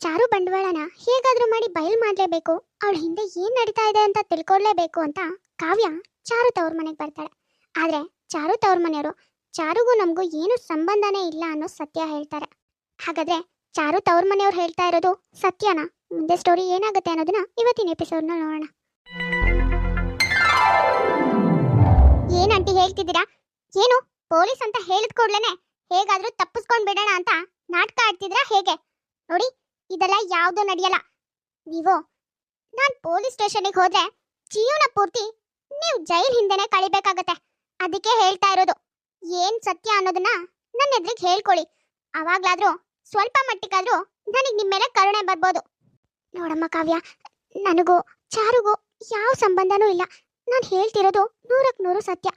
ಚಾರು ಬಂಡವಾಳನ ಹೇಗಾದ್ರೂ ಮಾಡಿ ಬಯಲು ಮಾಡಲೇಬೇಕು. ಅವಳ ಹಿಂದೆ ಏನ್ ನಡೀತಾ ಇದೆ ಅಂತ ತಿಳ್ಕೊಳ್ಲೇಬೇಕು ಅಂತ ಕಾವ್ಯ ಚಾರು ತವ್ರ ಮನೆಗೆ ಬರ್ತಾಳೆ. ಆದ್ರೆ ಚಾರು ತವ್ರ ಮನೆಯವರು ಚಾರುಗೂ ನಮಗೂ ಏನು ಸಂಬಂಧನೇ ಇಲ್ಲ ಅನ್ನೋ ಸತ್ಯ ಹೇಳ್ತಾರೆ. ಹಾಗಾದ್ರೆ ಚಾರು ತವ್ರ ಮನೆಯವ್ರು ಹೇಳ್ತಾ ಇರೋದು ಸತ್ಯನಾ? ಮುಂದೆ ಸ್ಟೋರಿ ಏನಾಗುತ್ತೆ ಅನ್ನೋದನ್ನ ಇವತ್ತಿನ ಎಪಿಸೋಡ್ನ ನೋಡೋಣ. ಏನಂತ ಹೇಳ್ತಿದ್ದೀರಾ? ಏನು? ಪೊಲೀಸ್ ಅಂತ ಹೇಳಿದ ಕೂಡ್ಲೇನೆ ಹೇಗಾದ್ರೂ ತಪ್ಪಿಸ್ಕೊಂಡ್ ಬಿಡೋಣ ಅಂತ ನಾಟಕ ಆಡ್ತಿದ್ರಾ ಹೇಗೆ? ನೋಡಿ ಇದೆಲ್ಲ ಯಾವ್ದು ನಡೆಯಲ್ಲ. ನೀವು, ನಾನ್ ಪೊಲೀಸ್ ಸ್ಟೇಷನಿಗೆ ಹೋದ್ರೆ ಜೀವನ ಪೂರ್ತಿ ನೀವು ಜೈಲ್ ಹಿಂದೆನೆ ಕಳಿಬೇಕಾಗತ್ತೆ. ಅದಕ್ಕೆ ಹೇಳ್ತಾ ಇರೋದು. ಏನ್ ಸತ್ಯ ಅನ್ನೋದನ್ನ ನನ್ನ ಎದುರಿಗೆ ಹೇಳ್ಕೊಳ್ಳಿ. ಅವಾಗ್ಲಾದ್ರೂ ಸ್ವಲ್ಪ ಮಟ್ಟಿಗಾದ್ರೂ ನನಗೆ ನಿಮ್ಮ ಮೇಲೆ ಕರುಣೆ ಬರ್ಬೋದು. ನೋಡಮ್ಮ ಕಾವ್ಯ, ನನಗೂ ಚಾರುಗೂ ಯಾವ ಸಂಬಂಧನೂ ಇಲ್ಲ. ನಾನು ಹೇಳ್ತಿರೋದು ನೂರಕ್ಕೆ ನೂರು ಸತ್ಯ.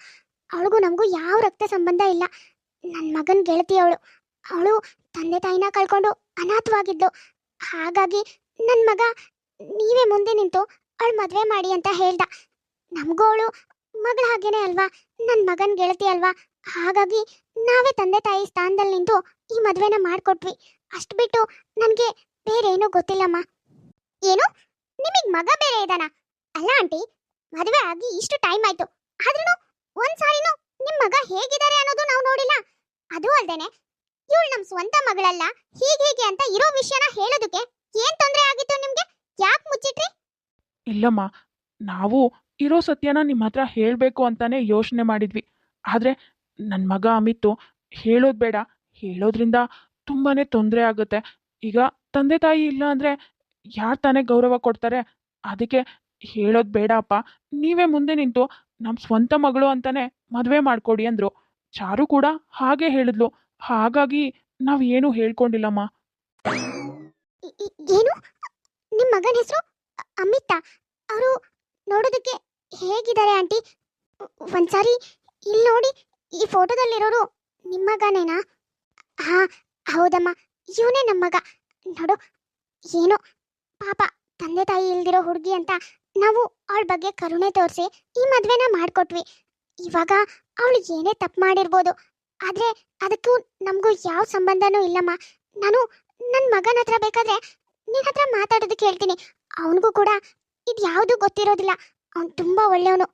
ಅವಳಿಗೂ ನಮಗೂ ಯಾವ ರಕ್ತ ಸಂಬಂಧ ಇಲ್ಲ. ನನ್ನ ಮಗನ ಗೆಳತಿ ಅವಳು ಅವಳು ತಂದೆ ತಾಯಿನ ಕಳ್ಕೊಂಡು ಅನಾಥವಾಗಿದ್ಲು ಹಾಗಾಗಿ ನನ್ನ ಮಗ ನೀವೇ ಮುಂದೆ ನಿಂತು ಅವಳು ಮದುವೆ ಮಾಡಿ ಅಂತ ಹೇಳ್ದ. ನಮಗೂ ಅವಳು ಮಗಳ ಹಾಗೇನೆ ಅಲ್ವಾ? ನನ್ನ ಮಗನ ಗೆಳತಿ ಅಲ್ವಾ? ಹಾಗಾಗಿ ನಾವೇ ತಂದೆ ತಾಯಿ ಸ್ಥಾನದಲ್ಲಿ ನಿಂತು ಈ ಮದುವೆನ ಮಾಡ್ಕೊಟ್ವಿ. ಅಷ್ಟು ಬಿಟ್ಟು ನನಗೆ ಬೇರೆ ಏನೂ ಗೊತ್ತಿಲ್ಲಮ್ಮ. ಏನು? ನಿಮಗೆ ಮಗ ಬೇರೆ ಇದ್ದಾನ ಅಲ್ಲ ಆಂಟಿ, ಮದುವೆ ಆಗಿ ಇಷ್ಟು ಟೈಮ್ ಆಯ್ತು. ಆದ್ರೂ ಒಂದ್ಸಾರಿನೂ ನಿಮ್ಮ ನಿಮ್ ಮಗ ಹೇಗಿದ್ದಾರೆ ಅನ್ನೋದು ನಾವು ನೋಡಿಲ್ಲ. ಅದು ಅಲ್ದೇನೆ ಇವಳು ನಮ್ ಸ್ವಂತ ಮಗಳಲ್ಲ, ಹೀಗೆ ಹೀಗೆ ಅಂತ ಇರೋ ವಿಷಯನ ಹೇಳೋದಕ್ಕೆ ಏನ್ ತೊಂದ್ರೆ ಆಗಿತ್ತು ನಿಮ್ಗೆ? ಯಾಕೆ ಮುಚ್ಚಿಟ್ರಿ ಇಲ್ಲಮ್ಮ, ನಾವು ಇರೋ ಸತ್ಯನ ನಿಮ್ಮ ಹತ್ರ ಹೇಳಬೇಕು ಅಂತಾನೆ ಯೋಚನೆ ಮಾಡಿದ್ವಿ. ಆದರೆ ನನ್ನ ಮಗ ಅಮಿತ್ತು ಹೇಳೋದು ಬೇಡ. ಹೇಳೋದ್ರಿಂದ ತುಂಬಾ ತೊಂದರೆ ಆಗುತ್ತೆ. ಈಗ ತಂದೆ ತಾಯಿ ಇಲ್ಲ ಅಂದ್ರೆ ಯಾರು ತಾನೇ ಗೌರವ ಕೊಡ್ತಾರೆ? ಅದಕ್ಕೆ ಹೇಳೋದು ಬೇಡ ಅಪ್ಪ ನೀವೇ ಮುಂದೆ ನಿಂತು ನಮ್ಮ ಸ್ವಂತ ಮಗಳು ಅಂತಾನೆ ಮದುವೆ ಮಾಡ್ಕೊಡಿ ಅಂದರು. ಚಾರು ಕೂಡ ಹಾಗೆ ಹೇಳಿದ್ಲು. ಹಾಗಾಗಿ ನಾವು ಏನು ಹೇಳ್ಕೊಂಡಿಲ್ಲಮ್ಮ. ಏನು? ನಿಮ್ ಮಗನ ಹೆಸರು ಅಮಿತ. ಅವರು ನೋಡೋದಕ್ಕೆ ಹೇಗಿದ್ದಾರೆ ಆಂಟಿ? ಒಂದ್ಸಾರಿ ಇಲ್ಲಿ ನೋಡಿ, ಈ ಫೋಟೋದಲ್ಲಿರೋರು ನಿಮ್ಮ ಮಗನೇನಾ? ಹಾ, ಹೌದಮ್ಮ. ಇವನೇ ನಮ್ಮ ಮಗ. ನೋಡು, ಏನು ಪಾಪ ತಂದೆ ತಾಯಿ ಇಲ್ದಿರೋ ಹುಡುಗಿ ಅಂತ ನಾವು ಅವಳ ಬಗ್ಗೆ ಕರುಣೆ ತೋರಿಸಿ ಈ ಮದುವೆನ ಮಾಡ್ಕೊಟ್ವಿ. ಇವಾಗ ಅವಳು ಏನೇ ತಪ್ಪು ಮಾಡಿರ್ಬೋದು ಆದ್ರೆ ಅದಕ್ಕೂ ನಮಗೂ ಯಾವ ಸಂಬಂಧನೂ ಇಲ್ಲಮ್ಮ. ನಾನು ನನ್ನ ಮಗನ ಹತ್ರ ಬೇಕಾದ್ರೆ ನಿನ್ನ ಹತ್ರ ಮಾತಾಡೋದಕ್ಕೆ ಹೇಳ್ತೀನಿ ಅವನಿಗೂ ಕೂಡ ಇದು ಯಾವುದೂ ಗೊತ್ತಿರೋದಿಲ್ಲ. ಅವನು ತುಂಬಾ ಒಳ್ಳೆಯವನು.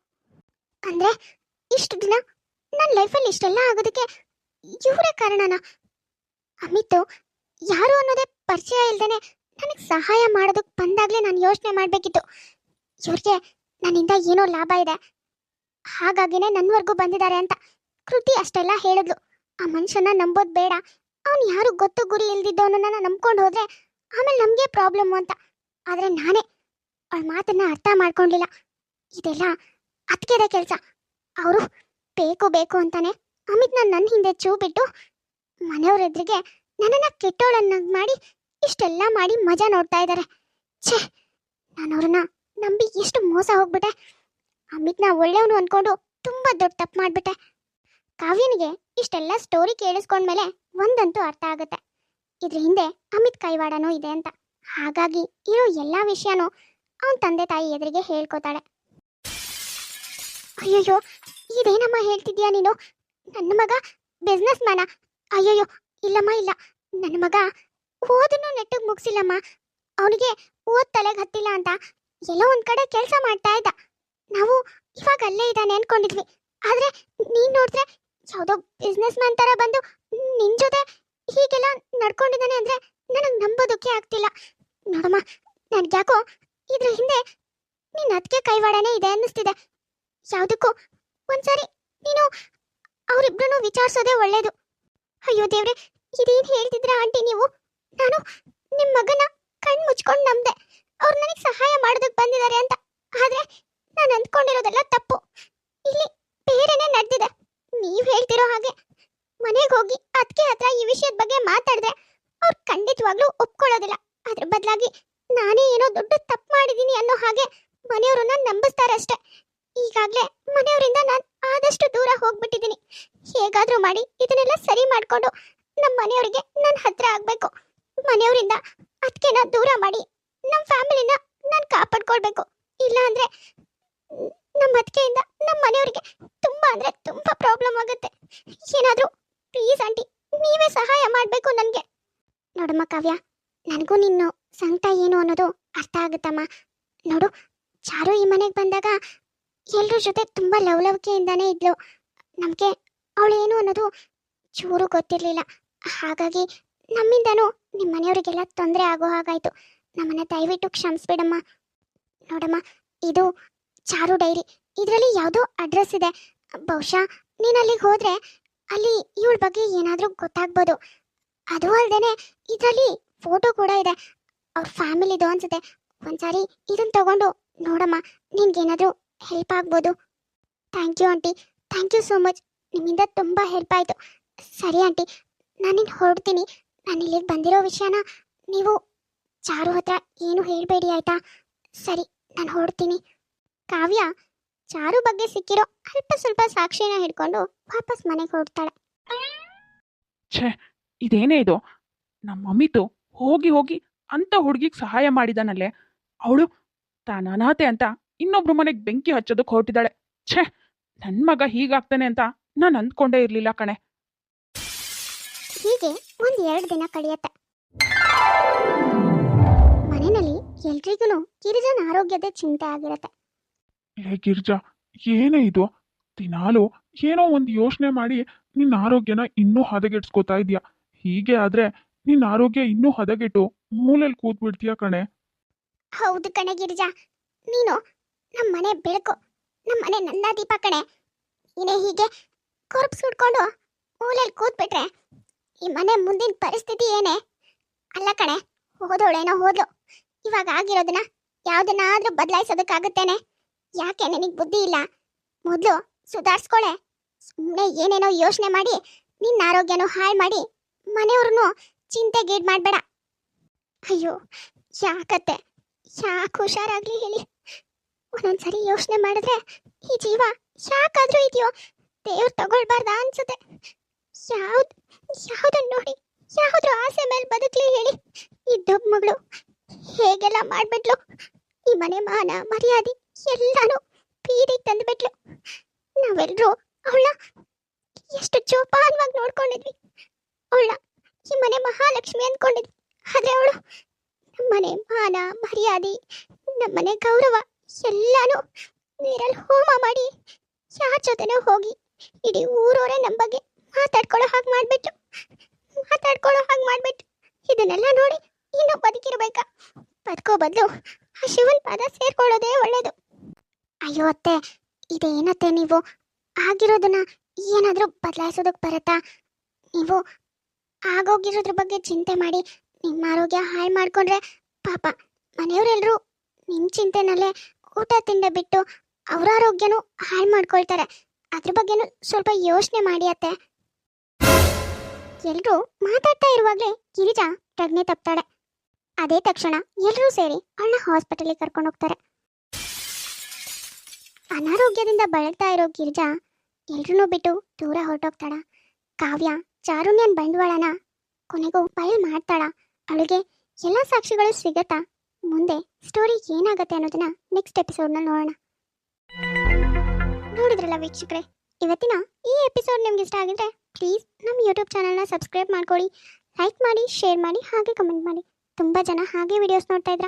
ಅಂದ್ರೆ ಇಷ್ಟು ದಿನ ನನ್ನ ಲೈಫಲ್ಲಿ ಇಷ್ಟೆಲ್ಲ ಆಗೋದಕ್ಕೆ ಇವರೇ ಕಾರಣನ? ಅಮಿತ್, ಯಾರು ಅನ್ನೋದೇ ಪರಿಚಯ ಇಲ್ದೇನೆ ನನಗೆ ಸಹಾಯ ಮಾಡೋದಕ್ಕೆ ಬಂದಾಗಲೇ ನಾನು ಯೋಚನೆ ಮಾಡಬೇಕಿತ್ತು. ಇವ್ರಿಗೆ ನನ್ನಿಂದ ಏನೋ ಲಾಭ ಇದೆ. ಹಾಗಾಗಿನೇ ನನ್ನವರೆಗೂ ಬಂದಿದ್ದಾರೆ ಅಂತ. ಕೃತಿ ಅಷ್ಟೆಲ್ಲ ಹೇಳಿದ್ಲು. ಆ ಮನುಷ್ಯನ ನಂಬೋದು ಬೇಡ. ಅವನು ಯಾರು ಗೊತ್ತು ಗುರಿ ಇಲ್ದಿದ್ದವನನ್ನ ನಂಬ್ಕೊಂಡು ಹೋದ್ರೆ ಆಮೇಲೆ ನಮಗೆ ಪ್ರಾಬ್ಲಮ್ ಅಂತ. ಆದ್ರೆ ನಾನೇ ಅವಳ ಮಾತನ್ನ ಅರ್ಥ ಮಾಡ್ಕೊಂಡಿಲ್ಲ. ಇದೆಲ್ಲ ಅತ್ಕೆದ ಕೆಲಸ. ಅವರು ಬೇಕು ಬೇಕು ಅಂತಾನೆ ಅಮಿತ್ನ ನನ್ನ ಹಿಂದೆ ಚೂ ಬಿಟ್ಟು ಮನೆಯವ್ರ ಎದುರಿಗೆ ನನ್ನನ್ನ ಕೆಟ್ಟೋಳನ್ನಾಗಿ ಮಾಡಿ ಇಷ್ಟೆಲ್ಲ ಮಾಡಿ ಮಜಾ ನೋಡ್ತಾ ಇದ್ದಾರೆ ಛೇ, ನಾನು ಅವ್ರನ್ನ ನಂಬಿ ಎಷ್ಟು ಮೋಸ ಹೋಗ್ಬಿಟ್ಟೆ. ಅಮಿತ್ನ ಒಳ್ಳೆಯವನು ಅನ್ಕೊಂಡು ತುಂಬಾ ದೊಡ್ಡ ತಪ್ಪು ಮಾಡ್ಬಿಟ್ಟೆ. ಕಾವ್ಯನಿಗೆ ಇಷ್ಟೆಲ್ಲ ಸ್ಟೋರಿ ಕೇಳಿಸ್ಕೊಂಡ್ಮೇಲೆ ಒಂದಂತೂ ಅರ್ಥ ಆಗುತ್ತೆ. ಇದ್ರ ಹಿಂದೆ ಅಮಿತ್ ಕೈವಾಡನೂ ಇದೆ ಅಂತ. ಹಾಗಾಗಿ ಇರೋ ಎಲ್ಲಾ ವಿಷಯನೂ ಅವನ ತಂದೆ ತಾಯಿ ಎದುರಿಗೆ ಹೇಳ್ಕೊತಾಳೆ. ಅಯ್ಯಯ್ಯೋ, ಇದೇನಮ್ಮ ಹೇಳ್ತಿದ್ಯಾ ನೀನು? ನನ್ನ ಮಗ ಬಿಸ್ನೆಸ್ ಮ್ಯಾನ ಅಯ್ಯಯ್ಯೋ, ಇಲ್ಲಮ್ಮ, ಇಲ್ಲ. ನನ್ನ ಮಗ ಓದನ್ನು ನೆಟ್ಟಗ್ ಮುಗಿಸಿಲ್ಲಮ್ಮ. ಅವನಿಗೆ ಓದ್ ತಲೆಗೆ ಹತ್ತಿಲ್ಲ ಅಂತ ಎಲ್ಲೋ ಒಂದ್ ಕಡೆ ಕೆಲಸ ಮಾಡ್ತಾ ಇದ್ದ. ನಾವು ಇವಾಗ ಅಲ್ಲೇ ಇದ್ದಾನೆ ಅನ್ಕೊಂಡಿದ್ವಿ. ಆದ್ರೆ ನೀನ್ ನೋಡಿದ್ರೆ ಯಾವುದೋ ಬಿಸ್ನೆಸ್ ಮ್ಯಾನ್ ತರ ಬಂದು ನಿನ್ ಜೊತೆ ಹೀಗೆಲ್ಲ ನಡ್ಕೊಂಡಿದ್ದಾನೆ ಅಂದ್ರೆ ನನಗೆ ನಂಬೋದಕ್ಕೆ ಆಗ್ತಿಲ್ಲ. ನೋಡಮ್ಮ ನನ್ಗ್ಯಾಕೋ ಇದ್ರ ಹಿಂದೆ ನಿನ್ನ ಅದಕ್ಕೆ ಕೈವಾಡನೇ ಇದೆ ಅನ್ನಿಸ್ತಿದೆ. ಯಾವುದಕ್ಕೂ ಒಂದ್ಸಾರಿ ನೀನು ಅವರಿಬ್ರು ವಿಚಾರಿಸೋದೇ ಒಳ್ಳೇದು. ಅಯ್ಯೋ ದೇವ್ರೆ, ಇದೇನು ಹೇಳ್ತಿದ್ರ ಆಂಟಿ ನೀವು? ನಾನು ನಿಮ್ಮ ಮಗನ ಕಣ್ ಮುಚ್ಕೊಂಡು ನಂಬ್ದೆ. ಅವ್ರು ನನಗೆ ಸಹಾಯ ಮಾಡೋದಕ್ಕೆ ಬಂದಿದ್ದಾರೆ ಅಂತ. ಆದ್ರೆ ನಾನು ಅಂದ್ಕೊಂಡಿರೋದೆಲ್ಲ ಇಲ್ಲಿ ಬೇರೆನೇ ನಡೆದಿದೆ ನೀವ್ ಹೇಳ್ತಿರೋ ಹಾಗೆ ಮನೆಗೆ ಹೋಗಿ ಅದಕ್ಕೆ ಹತ್ರ ಈ ವಿಷಯದ ಬಗ್ಗೆ ಮಾತಾಡಿದ್ರೆ ಅವ್ರು ಖಂಡಿತವಾಗ್ಲೂ ಒಪ್ಕೊಳ್ಳೋದಿಲ್ಲ. ಅದ್ರ ಬದಲಾಗಿ ನಾನೇ ಏನೋ ದೊಡ್ಡ ತಪ್ಪು ಮಾಡಿದೀನಿ ಅನ್ನೋ ಹಾಗೆ ಮನೆಯವ್ರನ್ನ ನಂಬಿಸ್ತಾರೆ ಅಷ್ಟೇ. ಈಗಾಗ್ಲೇ ಮನೆಯವರಿಂದ ನಾನು ಆದಷ್ಟು ದೂರ ಹೋಗ್ಬಿಟ್ಟಿದ್ದೀನಿ ಹೇಗಾದರೂ ಮಾಡಿ ಇದನ್ನೆಲ್ಲ ಸರಿ ಮಾಡ್ಕೊಂಡು ನಮ್ಮ ಮನೆಯವರಿಗೆ ನನ್ನ ಹತ್ರ ಆಗ್ಬೇಕು. ಮನೆಯವರಿಂದ ಅದಕ್ಕೆನ ದೂರ ಮಾಡಿ ನಮ್ಮ ಫ್ಯಾಮಿಲಿನ ನಾನು ಕಾಪಾಡ್ಕೊಳ್ಬೇಕು. ಇಲ್ಲ ನಮ್ಮ ಅದಕ್ಕೆಯಿಂದ ನಮ್ಮ ಮನೆಯವರಿಗೆ ತುಂಬಾ ಅಂದ್ರೆ ತುಂಬಾ ಪ್ರಾಬ್ಲಮ್ ಆಗುತ್ತೆ. ಏನಾದರೂ ಪ್ಲೀಸ್ ಆಂಟಿ ನೀವೇ ಸಹಾಯ ಮಾಡಬೇಕು ನನಗೆ. ನೋಡಮ್ಮ ಕಾವ್ಯ, ನನಗೂ ನಿನ್ನ ಸಂಕಟ ಏನು ಅನ್ನೋದು ಅರ್ಥ ಆಗುತ್ತಮ್ಮ. ನೋಡು, ಚಾರು ಈ ಮನೆಗೆ ಬಂದಾಗ ಎಲ್ಲರ ಜೊತೆ ತುಂಬ ಲವಲವಿಕೆಯಿಂದಾನೇ ಇದ್ಲು. ನಮಗೆ ಅವಳೇನು ಅನ್ನೋದು ಚೂರು ಗೊತ್ತಿರಲಿಲ್ಲ. ಹಾಗಾಗಿ ನಮ್ಮಿಂದನೂ ನಿಮ್ಮ ಮನೆಯವರಿಗೆಲ್ಲ ತೊಂದರೆ ಆಗೋ ಹಾಗಾಯಿತು. ನಮ್ಮನ್ನ ದಯವಿಟ್ಟು ಕ್ಷಮಿಸ್ಬಿಡಮ್ಮ. ನೋಡಮ್ಮ, ಇದು ಚಾರು ಡೈರಿ. ಇದರಲ್ಲಿ ಯಾವುದೋ ಅಡ್ರೆಸ್ ಇದೆ. ಬಹುಶಃ ನೀನು ಅಲ್ಲಿಗೆ ಹೋದ್ರೆ ಅಲ್ಲಿ ಇವಳ ಬಗ್ಗೆ ಏನಾದರೂ ಗೊತ್ತಾಗ್ಬೋದು. ಅದು ಅಲ್ಲದೆ ಇದರಲ್ಲಿ ಫೋಟೋ ಕೂಡ ಇದೆ. ಅವ್ರ ಫ್ಯಾಮಿಲಿದು ಅನ್ಸುತ್ತೆ. ಒಂದ್ಸಾರಿ ಇದನ್ನ ತಗೊಂಡು ನೋಡಮ್ಮ, ನಿನ್ಗೇನಾದರೂ ಹೆಲ್ಪ್ ಆಗ್ಬೋದು. Thank you aunty thank you so much ನಿಮ್ಮಿಂದ ತುಂಬ ಹೆಲ್ಪ್ ಆಯಿತು. ಸರಿ ಆಂಟಿ ನಾನಿನ್ನು ಹೊರಡ್ತೀನಿ. ನಾನು ಇಲ್ಲಿಗೆ ಬಂದಿರೋ ವಿಷಯನ ನೀವು ಚಾರು ಹತ್ರ ಏನು ಹೇಳಬೇಡಿ ಆಯಿತಾ? ಸರಿ, ನಾನು ಹೊರಡ್ತೀನಿ. ಕಾವ್ಯ ಚಾರು ಬಗ್ಗೆ ಸಿಕ್ಕಿರೋ ಅಲ್ಪ ಸ್ವಲ್ಪ ಸಾಕ್ಷಿನ ಹಿಡ್ಕೊಂಡು ವಾಪಸ್ ಮನೆಗೆ ಹೊರಡ್ತಾಳೆ. ಛೇ ಇದೇನೇ ಇದು? ನಮ್ಮ ಅಮಿತು ಹೋಗಿ ಹೋಗಿ ಅಂತ ಹುಡುಗಿಗೆ ಸಹಾಯ ಮಾಡಿದಾನಲ್ಲೇ. ಅವಳು ತಾನು ಅನಾಥೆ ಅಂತ ಇನ್ನೊಬ್ರು ಮನೆಗೆ ಬೆಂಕಿ ಹಚ್ಚೋದಕ್ಕೆ ಹೊರಟಿದ್ದಾಳೆ ಛೇ ನನ್ನ ಮಗ ಹೀಗಾಗ್ತಾನೆ ಅಂತ ನಾನು ಅಂದ್ಕೊಂಡೇ ಇರ್ಲಿಲ್ಲ ಕಣೆ. ಹೀಗೆ ಒಂದ್ ಎರಡು ದಿನ ಕಳೆಯತ್ತೆ. ಮನೆಯಲ್ಲಿ ಎಲ್ರಿಗೂ ಗಿರಿಜನ ಆರೋಗ್ಯದ ಚಿಂತೆ ಆಗಿರತ್ತೆ. ಏ ಗಿರ್ಜಾ ಏನೇ ಇದು? ದಿನಾಲು ಏನೋ ಒಂದು ಯೋಚನೆ ಮಾಡಿ ನಿನ್ನ ಆರೋಗ್ಯನ ಇನ್ನೂ ಹದಗೆಡ್ಸ್ಕೊತಾ ಇದೀಯ? ಹೀಗೆ ಆದ್ರೆ ನಿನ್ನ ಆರೋಗ್ಯ ಇನ್ನೂ ಹದಗೆಟ್ಟು ಮೂಲೆಯಲ್ಲಿ ಕೂತ್ ಬಿಡ್ತೀಯ ಕಣೆ? ಹೌದು ಕಣೆ ಗಿರಿಜಾ. ನೀನು ನಮ್ಮ ಮನೆ ಬೆಳಕು ನಮ್ಮ ಮನೆ ನನ್ನ ದೀಪ ಕಣೆ. ನೀನೇ ಹೀಗೆ ಕೊರ್ಪ್ಸ್ ಹಿಡ್ಕೊಂಡು ಮೂಲೆಯಲ್ಲಿ ಕೂತ್ಬಿಟ್ರೆ ಈ ಮನೆ ಮುಂದಿನ ಪರಿಸ್ಥಿತಿ ಏನೇ? ಅಲ್ಲ ಕಣೆ ಹೋದವಳೇನೋ ಹೋದ್ಲು. ಇವಾಗ ಆಗಿರೋದನ್ನ ಯಾವ್ದನ್ನಾದ್ರೂ ಬದಲಾಯಿಸೋದಕ್ಕಾಗುತ್ತೇನೆ. ಯಾಕೆ ನಿನಗೆ ಬುದ್ಧಿ ಇಲ್ಲ? ಮೊದಲು ಸುಧಾರಿಸ್ಕೊಳೆ. ಸುಮ್ಮನೆ ಏನೇನೋ ಯೋಚನೆ ಮಾಡಿ, ನಿನ್ನ ಆರೋಗ್ಯನೂ ಹಾಳು ಮಾಡಿ ಮನೆಯವ್ರನ್ನು ಚಿಂತೆಗೀಡ್ ಮಾಡಬೇಡ. ಅಯ್ಯೋ, ಯಾಕತ್ತೆ? ಯಾಕೆ ಹುಷಾರಾಗ್ಲಿ ಹೇಳಿ. ಒಂದೊಂದ್ಸರಿ ಯೋಚನೆ ಮಾಡಿದ್ರೆ ಈ ಜೀವ ಯಾಕಾದ್ರೂ ಇದೆಯೋ? ದೇವ್ರು ತಗೊಳ್ಬಾರ್ದಾ ಅನ್ಸುತ್ತೆ. ಯಾವ್ದು ಯಾವ್ದನ್ನ ನೋಡಿ ಯಾವ್ದ್ರ ಆಸೆ ಮೇಲೆ ಬದುಕ್ಲಿ ಹೇಳಿ. ಈ ದೊಡ್ಡ ಮಗಳು ಹೇಗೆಲ್ಲ ಮಾಡ್ಬಿಟ್ಲು? ಈ ಮನೆ ಮಾನ ಮರ್ಯಾದೆ. ಎಲ್ಲಾನು ಬೀದಿಗೆ ತಂದುಬಿಟ್ಲು. ನಾವೆಲ್ಲರೂ ಅವಳ ಎಷ್ಟು ಜೋಪಾನವಾಗಿ ನೋಡ್ಕೊಂಡಿದ್ವಿ. ಅವಳ ಈ ಮನೆ ಮಹಾಲಕ್ಷ್ಮಿ ಅಂದ್ಕೊಂಡಿದ್ವಿ ಆದರೆ ಅವಳು ನಮ್ಮನೆ ಮಾನ ಮರ್ಯಾದೆ ನಮ್ಮನೆ ಗೌರವ ಎಲ್ಲಾನು ನೀರಲ್ಲಿ ಹೋಮ ಮಾಡಿ ಯಾರ ಜೊತೆನೋ ಹೋಗಿ ಇಡೀ ಊರವರೇ ನಮ್ಮ ಬಗ್ಗೆ ಮಾತಾಡ್ಕೊಳ್ಳೋ ಹಾಗೆ ಮಾಡ್ಬಿಟ್ಟು ಮಾತಾಡ್ಕೊಳ್ಳೋ ಹಾಗೆ ಮಾಡ್ಬಿಟ್ಟು ಇದನ್ನೆಲ್ಲ ನೋಡಿ ಇನ್ನೂ ಬದುಕಿರ್ಬೇಕಾ? ಬದುಕೋ ಬದಲು ಆ ಶಿವನ್ ಪಾದ ಸೇರ್ಕೊಳ್ಳೋದೇ ಒಳ್ಳೇದು. ಅಯ್ಯೋ ಅತ್ತೆ, ಇದೇನತ್ತೆ ನೀವು? ಆಗಿರೋದನ್ನ ಏನಾದರೂ ಬದಲಾಯಿಸೋದಕ್ಕೆ ಬರುತ್ತಾ? ನೀವು ಆಗೋಗಿರೋದ್ರ ಬಗ್ಗೆ ಚಿಂತೆ ಮಾಡಿ, ನಿಮ್ಮ ಆರೋಗ್ಯ ಹಾಳು ಮಾಡ್ಕೊಂಡ್ರೆ ಪಾಪ ಮನೆಯವರೆಲ್ಲರೂ ನಿಮ್ಮ ಚಿಂತೆನಲ್ಲೇ ಊಟ ತಿಂಡಿ ಬಿಟ್ಟು ಅವ್ರ ಆರೋಗ್ಯನೂ ಹಾಳು ಮಾಡ್ಕೊಳ್ತಾರೆ. ಅದ್ರ ಬಗ್ಗೆನೂ ಸ್ವಲ್ಪ ಯೋಚನೆ ಮಾಡಿ ಅತ್ತೆ. ಎಲ್ರೂ ಮಾತಾಡ್ತಾ ಇರುವಾಗಲೇ ಗಿರಿಜಾ ಪ್ರಜ್ಞೆ ತಪ್ತಾಳೆ. ಅದೇ ತಕ್ಷಣ ಎಲ್ಲರೂ ಸೇರಿ ಅವಳನ್ನ ಹಾಸ್ಪಿಟಲಿಗೆ ಕರ್ಕೊಂಡು ಹೋಗ್ತಾರೆ. ಅನಾರೋಗ್ಯದಿಂದ ಬಳಲ್ತಾ ಇರೋ ಗಿರಿಜಾ ಎಲ್ರೂ ಬಿಟ್ಟು ದೂರ ಹೊರಟೋಗ್ತಾಳ. ಕಾವ್ಯ, ಚಾರುಣ್ಯನ್ ಬಂಡವಾಳನ ಕೊನೆಗೂ ಫೈಲ್ ಮಾಡ್ತಾಳ. ಅವಳಿಗೆ ಎಲ್ಲ ಸಾಕ್ಷಿಗಳು ಸಿಗತ್ತಾ? ಮುಂದೆ ಸ್ಟೋರಿ ಏನಾಗುತ್ತೆ ಅನ್ನೋದನ್ನ ನೆಕ್ಸ್ಟ್ ಎಪಿಸೋಡ್ನಲ್ಲಿ ನೋಡೋಣ. ನೋಡಿದ್ರಲ್ಲ ವೀಕ್ಷಕರೇ, ಇವತ್ತಿನ ಈ ಎಪಿಸೋಡ್ ನಿಮ್ಗೆ ಇಷ್ಟ ಆಗಿದ್ರೆ ಪ್ಲೀಸ್ ನಮ್ಮ ಯೂಟ್ಯೂಬ್ ಚಾನಲ್ನ ಸಬ್ಸ್ಕ್ರೈಬ್ ಮಾಡ್ಕೊಳ್ಳಿ ಲೈಕ್ ಮಾಡಿ ಶೇರ್ ಮಾಡಿ, ಹಾಗೆ ಕಮೆಂಟ್ ಮಾಡಿ. ತುಂಬ ಜನ ಹಾಗೆ ವಿಡಿಯೋಸ್ ನೋಡ್ತಾ ಇದ್ರ.